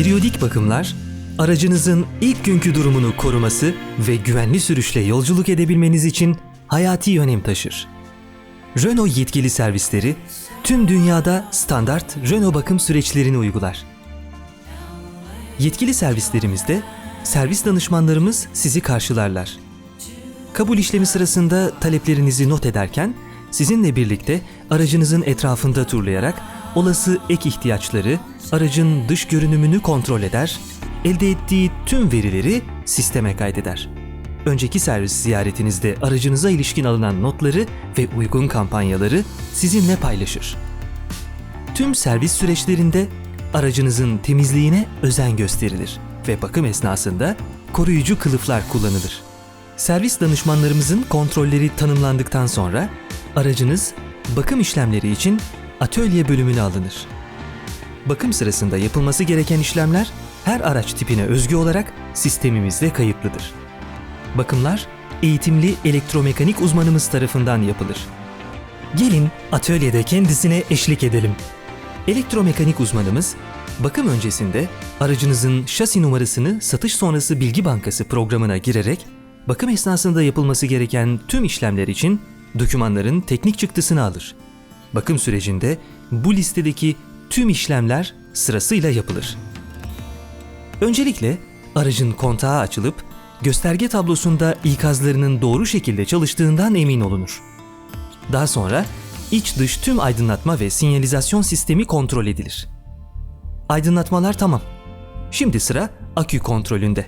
Periyodik bakımlar, aracınızın ilk günkü durumunu koruması ve güvenli sürüşle yolculuk edebilmeniz için hayati önem taşır. Renault yetkili servisleri tüm dünyada standart Renault bakım süreçlerini uygular. Yetkili servislerimizde servis danışmanlarımız sizi karşılarlar. Kabul işlemi sırasında taleplerinizi not ederken sizinle birlikte aracınızın etrafında turlayarak olası ek ihtiyaçları, aracın dış görünümünü kontrol eder, elde ettiği tüm verileri sisteme kaydeder. Önceki servis ziyaretinizde aracınıza ilişkin alınan notları ve uygun kampanyaları sizinle paylaşır. Tüm servis süreçlerinde aracınızın temizliğine özen gösterilir ve bakım esnasında koruyucu kılıflar kullanılır. Servis danışmanlarımızın kontrolleri tanımlandıktan sonra aracınız bakım işlemleri için atölye bölümüne alınır. Bakım sırasında yapılması gereken işlemler her araç tipine özgü olarak sistemimizde kayıtlıdır. Bakımlar eğitimli elektromekanik uzmanımız tarafından yapılır. Gelin atölyede kendisine eşlik edelim. Elektromekanik uzmanımız bakım öncesinde aracınızın şasi numarasını satış sonrası bilgi bankası programına girerek bakım esnasında yapılması gereken tüm işlemler için dokümanların teknik çıktısını alır. Bakım sürecinde bu listedeki tüm işlemler sırasıyla yapılır. Öncelikle aracın kontağı açılıp gösterge tablosunda ikazlarının doğru şekilde çalıştığından emin olunur. Daha sonra iç dış tüm aydınlatma ve sinyalizasyon sistemi kontrol edilir. Aydınlatmalar tamam. Şimdi sıra akü kontrolünde.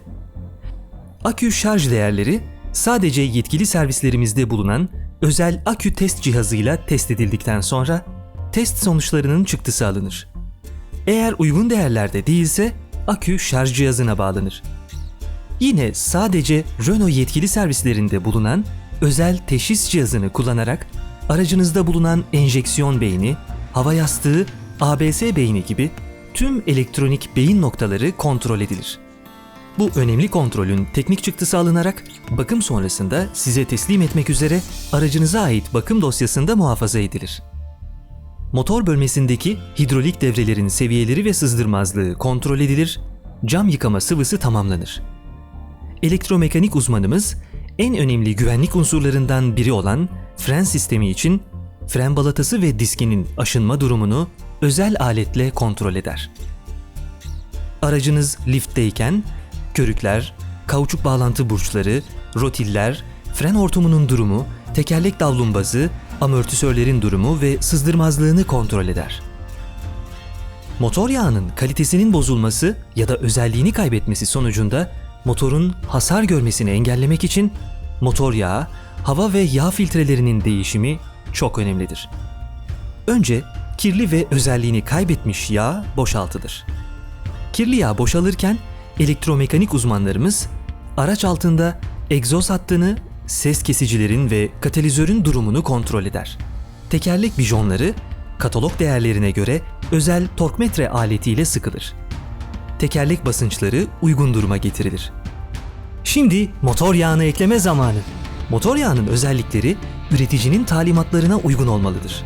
Akü şarj değerleri sadece yetkili servislerimizde bulunan özel akü test cihazıyla test edildikten sonra test sonuçlarının çıktısı alınır. Eğer uygun değerlerde değilse akü şarj cihazına bağlanır. Yine sadece Renault yetkili servislerinde bulunan özel teşhis cihazını kullanarak aracınızda bulunan enjeksiyon beyni, hava yastığı, ABS beyni gibi tüm elektronik beyin noktaları kontrol edilir. Bu önemli kontrolün teknik çıktısı alınarak bakım sonrasında size teslim etmek üzere aracınıza ait bakım dosyasında muhafaza edilir. Motor bölmesindeki hidrolik devrelerin seviyeleri ve sızdırmazlığı kontrol edilir, cam yıkama sıvısı tamamlanır. Elektromekanik uzmanımız en önemli güvenlik unsurlarından biri olan fren sistemi için fren balatası ve diskinin aşınma durumunu özel aletle kontrol eder. Aracınız liftteyken körükler, kauçuk bağlantı burçları, rotiller, fren hortumunun durumu, tekerlek davlumbazı, amortisörlerin durumu ve sızdırmazlığını kontrol eder. Motor yağının kalitesinin bozulması ya da özelliğini kaybetmesi sonucunda motorun hasar görmesini engellemek için motor yağı, hava ve yağ filtrelerinin değişimi çok önemlidir. Önce kirli ve özelliğini kaybetmiş yağ boşaltılır. Kirli yağ boşalırken elektromekanik uzmanlarımız araç altında egzoz hattını, ses kesicilerin ve katalizörün durumunu kontrol eder. Tekerlek bijonları katalog değerlerine göre özel torkmetre aletiyle sıkılır. Tekerlek basınçları uygun duruma getirilir. Şimdi motor yağını ekleme zamanı. Motor yağının özellikleri üreticinin talimatlarına uygun olmalıdır.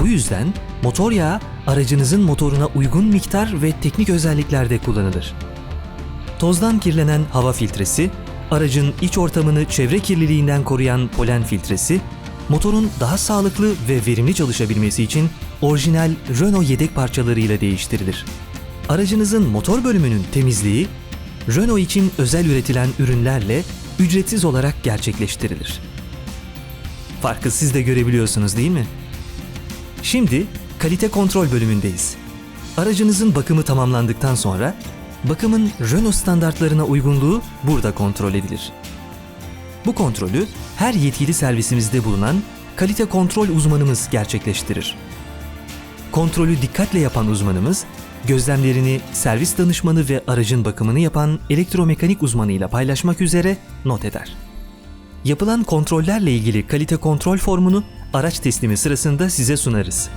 Bu yüzden motor yağı aracınızın motoruna uygun miktar ve teknik özelliklerde kullanılır. Tozdan kirlenen hava filtresi, aracın iç ortamını çevre kirliliğinden koruyan polen filtresi, motorun daha sağlıklı ve verimli çalışabilmesi için orijinal Renault yedek parçalarıyla değiştirilir. Aracınızın motor bölümünün temizliği, Renault için özel üretilen ürünlerle ücretsiz olarak gerçekleştirilir. Farkı siz de görebiliyorsunuz değil mi? Şimdi kalite kontrol bölümündeyiz. Aracınızın bakımı tamamlandıktan sonra bakımın Renault standartlarına uygunluğu burada kontrol edilir. Bu kontrolü her yetkili servisimizde bulunan kalite kontrol uzmanımız gerçekleştirir. Kontrolü dikkatle yapan uzmanımız gözlemlerini servis danışmanı ve aracın bakımını yapan elektromekanik uzmanıyla paylaşmak üzere not eder. Yapılan kontrollerle ilgili kalite kontrol formunu araç teslimi sırasında size sunarız.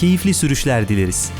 Keyifli sürüşler dileriz.